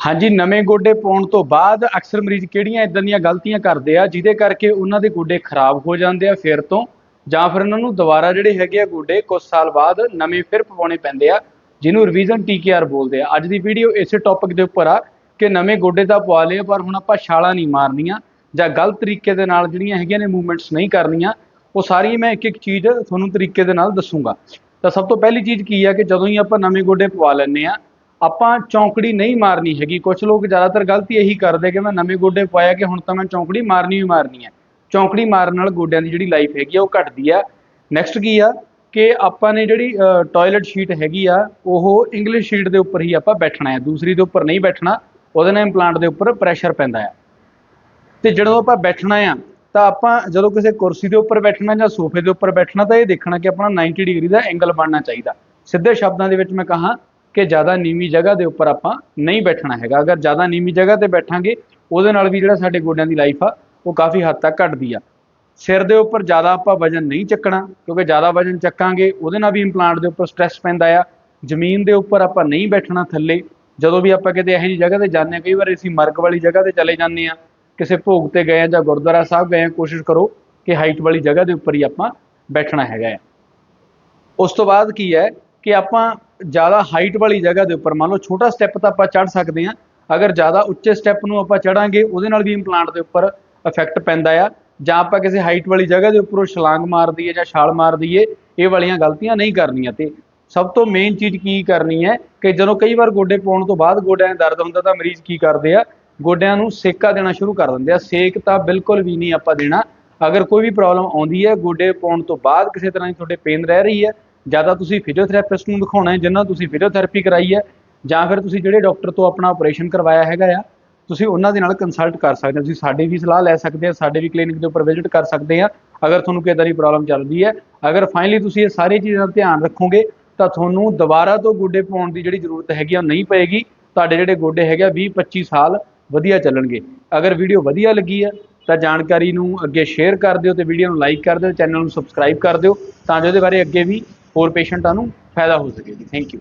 ਹਾਂਜੀ, ਨਵੇਂ ਗੋਡੇ ਪਾਉਣ ਤੋਂ ਬਾਅਦ ਅਕਸਰ ਮਰੀਜ਼ ਕਿਹੜੀਆਂ ਇਦਾਂ ਦੀਆਂ ਗਲਤੀਆਂ ਕਰਦੇ ਆ, ਜਿਹਦੇ ਕਰਕੇ ਉਹਨਾਂ ਦੇ ਗੋਡੇ ਖਰਾਬ ਹੋ ਜਾਂਦੇ ਆ ਫਿਰ ਤੋਂ, ਜਾਂ ਫਿਰ ਉਹਨਾਂ ਨੂੰ ਦੁਬਾਰਾ ਜਿਹੜੇ ਹੈਗੇ ਆ ਗੋਡੇ ਕੁਝ ਸਾਲ ਬਾਅਦ ਨਵੇਂ ਫਿਰ ਪਵਾਉਣੇ ਪੈਂਦੇ ਆ, ਜਿਹਨੂੰ ਰਿਵੀਜ਼ਨ ਟੀਕੇਆਰ ਬੋਲਦੇ ਆ। ਅੱਜ ਦੀ ਵੀਡੀਓ ਇਸੇ ਟੌਪਿਕ ਦੇ ਉੱਪਰ ਆ ਕਿ ਨਵੇਂ ਗੋਡੇ ਤਾਂ ਪਵਾ ਲਏ ਪਰ ਹੁਣ ਆਪਾਂ ਛਾਲਾਂ ਨਹੀਂ ਮਾਰਨੀਆਂ, ਜਾਂ ਗਲਤ ਤਰੀਕੇ ਦੇ ਨਾਲ ਜਿਹੜੀਆਂ ਹੈਗੀਆਂ ਨੇ ਮੂਵਮੈਂਟਸ ਨਹੀਂ ਕਰਨੀਆਂ, ਉਹ ਸਾਰੀ ਮੈਂ ਇੱਕ ਇੱਕ ਚੀਜ਼ ਤੁਹਾਨੂੰ ਤਰੀਕੇ ਦੇ ਨਾਲ ਦੱਸੂਗਾ। ਤਾਂ ਸਭ ਤੋਂ ਪਹਿਲੀ ਚੀਜ਼ ਕੀ ਆ ਕਿ ਜਦੋਂ ਹੀ ਆਪਾਂ ਨਵੇਂ ਗੋਡੇ ਪਵਾ ਲੈਂਦੇ ਆ ਆਪਾਂ ਚੌਂਕੜੀ ਨਹੀਂ ਮਾਰਨੀ ਹੈਗੀ। ਕੁਝ ਲੋਕ ਜ਼ਿਆਦਾਤਰ ਗਲਤੀ ਇਹੀ ਕਰਦੇ ਕਿ ਮੈਂ ਨਵੇਂ ਗੋਡੇ ਪਵਾਇਆ ਕਿ ਹੁਣ ਤਾਂ ਮੈਂ ਚੌਂਕੜੀ ਮਾਰਨੀ ਹੀ ਮਾਰਨੀ ਹੈ। ਚੌਂਕੜੀ ਮਾਰਨ ਨਾਲ ਗੋਡਿਆਂ ਦੀ ਜਿਹੜੀ ਲਾਈਫ ਹੈਗੀ ਆ ਉਹ ਘਟਦੀ ਆ। ਨੈਕਸਟ ਕੀ ਆ ਕਿ ਆਪਾਂ ਨੇ ਜਿਹੜੀ ਟਾਇਲਟ ਸ਼ੀਟ ਹੈਗੀ ਆ, ਉਹ ਇੰਗਲਿਸ਼ ਸ਼ੀਟ ਦੇ ਉੱਪਰ ਹੀ ਆਪਾਂ ਬੈਠਣਾ ਹੈ। ਦੂਸਰੀ ਦੇ ਉੱਪਰ ਨਹੀਂ ਬੈਠਣਾ, ਉਹਦੇ ਨਾਲ ਇੰਪਲਾਂਟ ਦੇ ਉੱਪਰ ਪ੍ਰੈਸ਼ਰ ਪੈਂਦਾ ਆ ਤੇ ਜਦੋਂ ਆਪਾਂ ਬੈਠਣਾ ਆ, ਤਾਂ ਆਪਾਂ ਜਦੋਂ ਕਿਸੇ ਕੁਰਸੀ ਦੇ ਉੱਪਰ ਬੈਠਣਾ ਜਾਂ ਸੋਫੇ ਦੇ ਉੱਪਰ ਬੈਠਣਾ, ਤਾਂ ਇਹ ਦੇਖਣਾ ਕਿ ਆਪਣਾ 90 ਡਿਗਰੀ ਦਾ ਐਂਗਲ ਬਣਨਾ ਚਾਹੀਦਾ। ਸਿੱਧੇ ਸ਼ਬਦਾਂ ਦੇ ਵਿੱਚ ਮੈਂ ਕਹਾਂ ਕਿ ਜ਼ਿਆਦਾ ਨੀਵੀਂ ਜਗ੍ਹਾ ਦੇ ਉੱਪਰ ਆਪਾਂ ਨਹੀਂ ਬੈਠਣਾ ਹੈਗਾ। ਅਗਰ ਜ਼ਿਆਦਾ ਨੀਵੀਂ ਜਗ੍ਹਾ ਤੇ ਬੈਠਾਂਗੇ, ਉਹਦੇ ਨਾਲ ਵੀ ਜਿਹੜਾ ਸਾਡੇ ਗੋਡਿਆਂ ਦੀ ਲਾਈਫ ਆ, ਉਹ ਕਾਫੀ ਹੱਦ ਤੱਕ ਘਟਦੀ ਆ। ਸਿਰ ਦੇ ਉੱਪਰ ਜ਼ਿਆਦਾ ਆਪਾਂ ਵਜਨ ਨਹੀਂ ਚੱਕਣਾ, ਕਿਉਂਕਿ ਜ਼ਿਆਦਾ ਵਜਨ ਚੱਕਾਂਗੇ, ਉਹਦੇ ਨਾਲ ਵੀ ਇੰਪਲਾਂਟ ਦੇ ਉੱਪਰ ਸਟ੍ਰੈਸ ਪੈਂਦਾ ਆ। ਜ਼ਮੀਨ ਦੇ ਉੱਪਰ ਆਪਾਂ ਨਹੀਂ ਬੈਠਣਾ ਥੱਲੇ। ਜਦੋਂ ਵੀ ਆਪਾਂ ਕਿਤੇ ਇਹੋ ਜਿਹੀ ਜਗ੍ਹਾ ਤੇ ਜਾਂਦੇ ਹਾਂ, ਕਈ ਵਾਰ ਅਸੀਂ ਮਰਗ ਵਾਲੀ ਜਗ੍ਹਾ ਤੇ ਚਲੇ ਜਾਂਦੇ ਆ ਕਿਸੇ ਭੋਗ ਤੇ ਗਏ ਆ ਜਾਂ ਗੁਰਦੁਆਰਾ ਸਾਹਿਬ ਗਏ ਆ ਕੋਸ਼ਿਸ਼ ਕਰੋ ਕਿ ਹਾਈਟ ਵਾਲੀ ਜਗ੍ਹਾ ਦੇ ਉੱਪਰ ਹੀ ਆਪਾਂ ਬੈਠਣਾ ਹੈਗਾ ਆ। ਉਸ ਤੋਂ ਬਾਅਦ ਕੀ ਹੈ ਕਿ ਆਪਾਂ ਜ਼ਿਆਦਾ ਹਾਈਟ ਵਾਲੀ ਜਗ੍ਹਾ ਦੇ ਉੱਪਰ, ਮੰਨ ਲਓ ਛੋਟਾ ਸਟੈਪ ਤਾਂ ਆਪਾਂ ਚੜ ਸਕਦੇ ਹਾਂ, ਅਗਰ ਜ਼ਿਆਦਾ ਉੱਚੇ ਸਟੈਪ ਨੂੰ ਆਪਾਂ ਚੜਾਂਗੇ ਉਹਦੇ ਨਾਲ ਵੀ ਇੰਪਲਾਂਟ ਦੇ ਉੱਪਰ ਇਫੈਕਟ ਪੈਂਦਾ ਆ। ਜਾਂ ਆਪਾਂ ਕਿਸੇ ਹਾਈਟ ਵਾਲੀ ਜਗ੍ਹਾ ਦੇ ਉੱਪਰੋਂ ਛਲਾਂਗ ਮਾਰ ਦਈਏ ਜਾਂ ਛਾਲ ਮਾਰ ਦਈਏ, ਇਹ ਵਾਲੀਆਂ ਗਲਤੀਆਂ ਨਹੀਂ ਕਰਨੀਆਂ ਤੇ ਸਭ ਤੋਂ ਮੇਨ ਚੀਜ਼ ਕੀ ਕਰਨੀ ਹੈ ਕਿ ਜਦੋਂ ਕਈ ਵਾਰ ਗੋਡੇ ਪਾਉਣ ਤੋਂ ਬਾਅਦ ਗੋਡਿਆਂ 'ਚ ਦਰਦ ਹੁੰਦਾ ਤਾਂ ਮਰੀਜ਼ ਕੀ ਕਰਦੇ ਆ? ਗੋਡਿਆਂ ਨੂੰ ਸੇਕਾ ਦੇਣਾ ਸ਼ੁਰੂ ਕਰ ਦਿੰਦੇ ਆ। ਸੇਕ ਤਾਂ ਬਿਲਕੁਲ ਵੀ ਨਹੀਂ ਆਪਾਂ ਦੇਣਾ। ਅਗਰ ਕੋਈ ਵੀ ਪ੍ਰੋਬਲਮ ਆਉਂਦੀ ਹੈ, ਗੋਡੇ ਪਾਉਣ ਤੋਂ ਬਾਅਦ ਕਿਸੇ ਤਰ੍ਹਾਂ ਦੀ ਤੁਹਾਡੇ ਪੇਨ ਰਹਿ ਰਹੀ ਹੈ ਜ਼ਿਆਦਾ ਤੁਸੀਂ ਫਿਜ਼ੀਓਥੈਰੇਪਿਸਟ ਨੂੰ ਦਿਖਾਉਣਾ ਹੈ ਜਿਨ੍ਹਾਂ ਤੁਸੀਂ ਫਿਜ਼ੀਓਥੈਰੇਪੀ ਕਰਾਈ ਹੈ, ਜਾਂ ਫਿਰ ਤੁਸੀਂ ਜਿਹੜੇ ਡਾਕਟਰ ਤੋਂ ਆਪਣਾ ਆਪਰੇਸ਼ਨ ਕਰਵਾਇਆ ਹੈਗਾ ਆ, ਤੁਸੀਂ ਉਹਨਾਂ ਦੇ ਨਾਲ ਕੰਸਲਟ ਕਰ ਸਕਦੇ ਹੋ। ਤੁਸੀਂ ਸਾਡੀ ਵੀ ਸਲਾਹ ਲੈ ਸਕਦੇ ਆ, ਸਾਡੇ ਵੀ ਕਲੀਨਿਕ ਦੇ ਉੱਪਰ ਵਿਜ਼ਿਟ ਕਰ ਸਕਦੇ ਆ, ਅਗਰ ਤੁਹਾਨੂੰ ਕੋਈ ਇਦਾਂ ਦੀ ਪ੍ਰੋਬਲਮ ਚੱਲਦੀ ਹੈ। ਅਗਰ ਫਾਈਨਲੀ ਤੁਸੀਂ ਇਹ ਸਾਰੀ ਚੀਜ਼ਾਂ ਦਾ ਧਿਆਨ ਰੱਖੋਗੇ, ਤਾਂ ਤੁਹਾਨੂੰ ਦੁਬਾਰਾ ਤੋਂ ਗੋਡੇ ਪਾਉਣ ਦੀ ਜਿਹੜੀ ਜ਼ਰੂਰਤ ਹੈਗੀ ਆ, ਉਹ ਨਹੀਂ ਪਏਗੀ। ਤੁਹਾਡੇ ਜਿਹੜੇ ਗੋਡੇ ਹੈਗੇ ਆ 20 25 ਸਾਲ ਵਧੀਆ ਚੱਲਣਗੇ। ਅਗਰ ਵੀਡੀਓ ਵਧੀਆ ਲੱਗੀ ਹੈ ਤਾਂ ਜਾਣਕਾਰੀ ਨੂੰ ਅੱਗੇ ਸ਼ੇਅਰ ਕਰ ਦਿਓ ਤੇ ਵੀਡੀਓ ਨੂੰ ਲਾਈਕ ਕਰ ਦਿਓ, ਚੈਨਲ ਨੂੰ ਸਬਸਕ੍ਰਾਈਬ ਕਰ ਦਿਓ, ਤਾਂ ਜੋ ਇਹਦੇ ਬਾਰੇ ਅੱਗੇ ਵੀ ਹੋਰ ਪੇਸ਼ੈਂਟਾਂ ਨੂੰ ਫਾਇਦਾ ਹੋ ਸਕੇ ਜੀ। Thank you